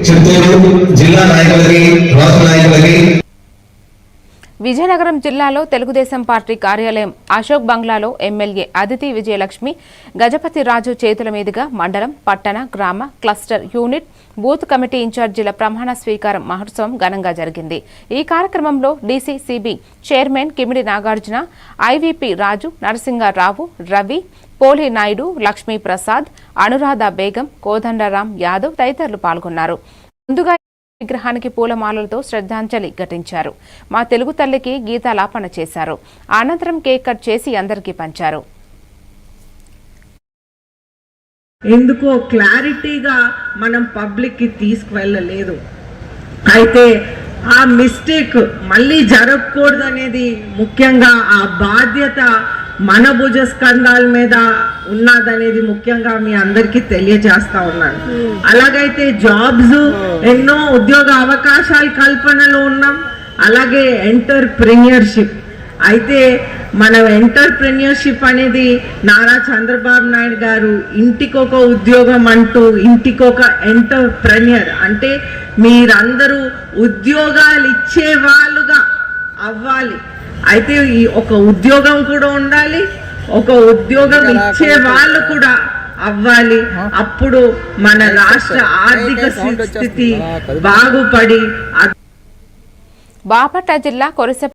చిత్తూరు జిల్లా నాయకులకి రాష్ట్ర నాయకులకి విజయనగరం జిల్లాలో తెలుగుదేశం పార్టీ కార్యాలయం అశోక్ బంగ్లాలో ఎమ్మెల్యే అదితి విజయలక్ష్మి గజపతి రాజు చేతుల మీదుగా మండలం పట్టణ గ్రామ క్లస్టర్ యూనిట్ బూత్ కమిటీ ఇన్ఛార్జీల ప్రమాణ స్వీకారం మహోత్సవం ఘనంగా జరిగింది. ఈ కార్యక్రమంలో DCCB chairman Kimidi Nagarjuna IVP Raju Narasingarao Ravi Poli Naidu Lakshmi Prasad Anuradha Begum Kodandaram Yadav తదితరులు పాల్గొన్నారు. ముందుగా విగ్రహానికి పూలమాలలతో శ్రద్ధాంజలి ఘటించారు. మా తెలుగు తల్లికి గీతాలాపన చేశారు. అనంతరం కేక్ కట్ చేసి అందరికీ పంచారు. ఎందుకో క్లారిటీగా మనం పబ్లిక్కి తీసుకువెళ్ళలేదు. అయితే ఆ మిస్టేక్ మళ్ళీ జరగకూడదు అనేది ముఖ్యంగా ఆ బాధ్యత మన భుజ స్కంధాల మీద ఉన్నదనేది ముఖ్యంగా మీ అందరికీ తెలియజేస్తా ఉన్నాను. అలాగైతే జాబ్స్ ఎన్నో ఉద్యోగ అవకాశాల కల్పనలో ఉన్నాం. అలాగే ఎంటర్ప్రెన్యూర్షిప్. అయితే మన ఎంటర్ప్రెన్యూర్షిప్ అనేది నారా చంద్రబాబు నాయుడు గారు ఇంటికొక ఉద్యోగం అంటూ ఇంటికొక ఎంటర్ప్రెన్యూర్. అంటే మీరందరూ ఉద్యోగాలు ఇచ్చే వాళ్ళుగా అవ్వాలి. అయితే ఈ ఒక ఉద్యోగం కూడా ఉండాలి ఒక ఉద్యోగం ఇచ్చే వాళ్ళు కూడా అవ్వాలి. అప్పుడు మన రాష్ట్ర ఆర్థిక స్థితి బాగుపడి బాపట్ల జిల్లా కొరిసె